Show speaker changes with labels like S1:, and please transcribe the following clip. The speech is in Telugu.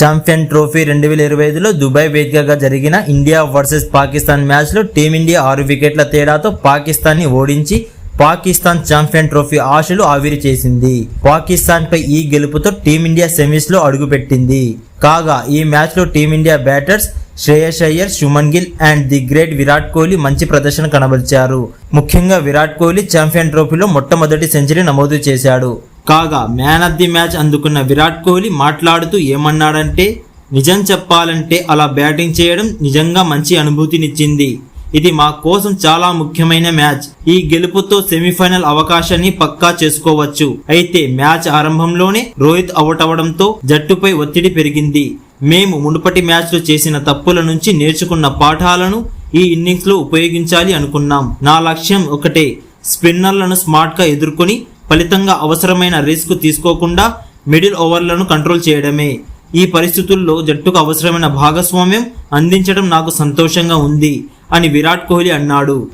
S1: ఛాంపియన్ ట్రోఫీ రెండు వేల ఇరవై ఐదులో దుబాయ్ వేదికగా జరిగిన ఇండియా వర్సెస్ పాకిస్తాన్ మ్యాచ్లో టీమిండియా ఆరు వికెట్ల తేడాతో పాకిస్తాన్ని ఓడించి పాకిస్తాన్ ఛాంపియన్ ట్రోఫీ ఆశలు ఆవిరి చేసింది. పాకిస్తాన్ పై ఈ గెలుపుతో టీమిండియా సెమీస్లో అడుగుపెట్టింది. కాగా ఈ మ్యాచ్లో team India batters Shreyas Iyer Suman Gill and the great Virat Kohli మంచి ప్రదర్శన కనబరిచారు. ముఖ్యంగా విరాట్ కోహ్లీ ఛాంపియన్ ట్రోఫీలో మొట్టమొదటి సెంచరీ నమోదు చేశాడు. కాగా మ్యాన్ ఆఫ్ ది మ్యాచ్ అందుకున్న విరాట్ కోహ్లీ మాట్లాడుతూ ఏమన్నాడంటే నిజం చెప్పాలంటే అలా బ్యాటింగ్ చేయడం నిజంగా మంచి అనుభూతినిచ్చింది. ఇది మా కోసం చాలా ముఖ్యమైన మ్యాచ్. ఈ గెలుపుతో సెమీఫైనల్ అవకాశాన్ని పక్కా చేసుకోవచ్చు. అయితే మ్యాచ్ ఆరంభంలోనే రోహిత్ అవుట్ అవడంతో జట్టుపై ఒత్తిడి పెరిగింది. మేము మునుపటి మ్యాచ్లో చేసిన తప్పుల నుంచి నేర్చుకున్న పాఠాలను ఈ ఇన్నింగ్స్లో ఉపయోగించాలి అనుకున్నాం. నా లక్ష్యం ఒకటే స్పిన్నర్లను స్మార్ట్గా ఎదుర్కొని ఫలితంగా అవసరమైన రిస్క్ తీసుకోకుండా మిడిల్ ఓవర్లను కంట్రోల్ చేయడమే. ఈ పరిస్థితుల్లో జట్టుకు అవసరమైన భాగస్వామ్యం అందించడం నాకు సంతోషంగా ఉంది అని విరాట్ కోహ్లీ అన్నాడు.